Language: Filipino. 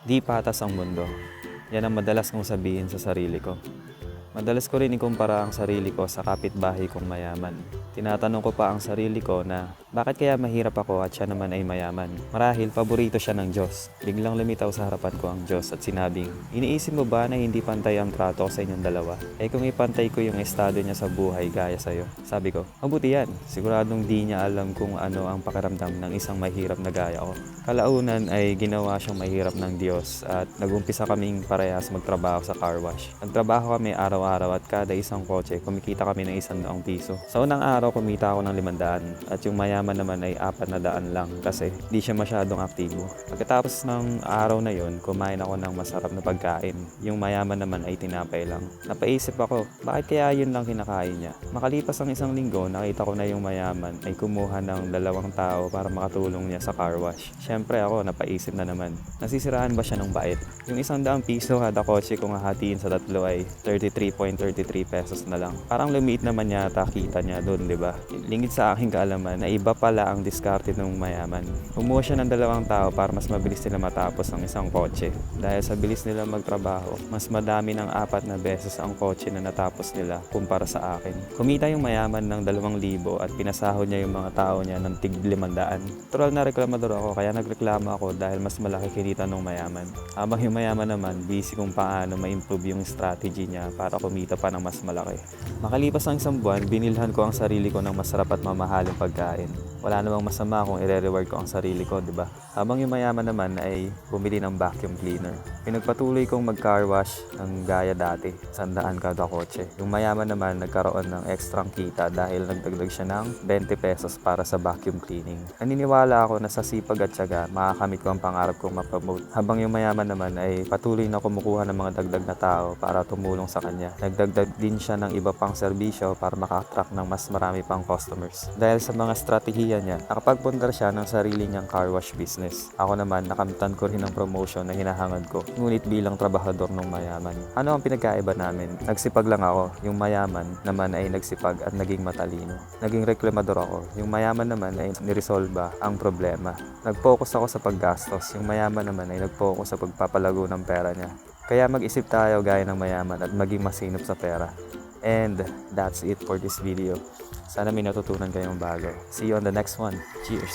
Di patas ang mundo. Yan ang madalas kong sabihin sa sarili ko. Madalas ko rin ikumpara ang sarili ko sa kapitbahay kong mayaman. Tinatanong ko pa ang sarili ko na bakit kaya mahirap ako at siya naman ay mayaman? Marahil paborito siya ng Diyos. Biglang lumitaw sa harapan ko ang Diyos at sinabing, Iniisip mo ba na hindi pantay ang trato sa inyong dalawa? Eh kung ipantay ko yung estado niya sa buhay gaya sa'yo. Sabi ko, mabuti yan. Siguradong di niya alam kung ano ang pakiramdam ng isang mahirap na gaya ko. Kalaunan ay ginawa siyang mahirap ng Diyos at nagumpisa kaming parehas magtrabaho sa car wash. Nagtrabaho kami araw-araw at kada isang kotse kumikita kami ng isang daang piso. Sa unang araw kumita ako ng limandaan at yung mayaman naman ay apat na daan lang kasi di siya masyadong aktibo. Pagkatapos ng araw na yon, kumain ako ng masarap na pagkain. Yung mayaman naman ay tinapay lang. Napaisip ako, bakit kaya yun lang kinakain niya? Makalipas ang isang linggo, nakita ko na yung mayaman ay kumuha ng dalawang tao para makatulong niya sa car wash. Siyempre ako, napaisip na naman. Nasisiraan ba siya ng bait? Yung isang daang piso kada kotse kung hahatiin sa tatlo ay 33.33 pesos na lang. Parang lumiit naman yata kita niya doon, di ba? Lingid sa aking kaalaman na iba pala ang diskarte ng mayaman. Kumuha siya ng dalawang tao para mas mabilis nila matapos ang isang kotse. Dahil sa bilis nila magtrabaho, mas madami ng apat na beses ang kotse na natapos nila kumpara sa akin. Kumita yung mayaman ng 2,000 at pinasahod niya yung mga tao niya ng tig 500. Troll na reklamador ako kaya nagreklamo ako dahil mas malaki kinita ng mayaman. Habang yung mayaman naman, busy kung paano ma-improve yung strategy niya para kumita pa ng mas malaki. Makalipas ang isang buwan, binilhan ko ang sarili ko ng masarap at mamahaling pagkain. Wala namang masama kung i-reward ko ang sarili ko, di ba? Habang yung mayaman naman ay bumili ng vacuum cleaner. Pinagpatuloy kong mag-car wash ng gaya dati, sandaan kada kotse. Yung mayaman naman nagkaroon ng ekstrang kita dahil nagdagdag siya ng 20 pesos para sa vacuum cleaning. Naniniwala ako na sa sipag at syaga, makakamit ko ang pangarap kong ma-promote. Habang yung mayaman naman ay patuloy na kumukuha ng mga dagdag na tao para tumulong sa kanya. Nagdagdag din siya ng iba pang serbisyo para maka-attract ng mas marami pang customers. Dahil sa mga strategiya niya, nakapagpundar siya ng sarili niyang car wash business. Ako naman, nakamtan ko rin ang promotion na hinahangad ko, ngunit bilang trabahador ng mayaman. Ano ang pinagkaiba namin? Nagsipag lang ako, yung mayaman naman ay nagsipag at naging matalino. Naging reklamador ako, yung mayaman naman ay niresolba ang problema. Nag-focus ako sa paggastos, yung mayaman naman ay nag-focus sa pagpapalago ng pera niya. Kaya mag-isip tayo gaya ng mayaman at maging masinop sa pera. And that's it for this video. Sana may natutunan kayong bago. See you on the next one. Cheers!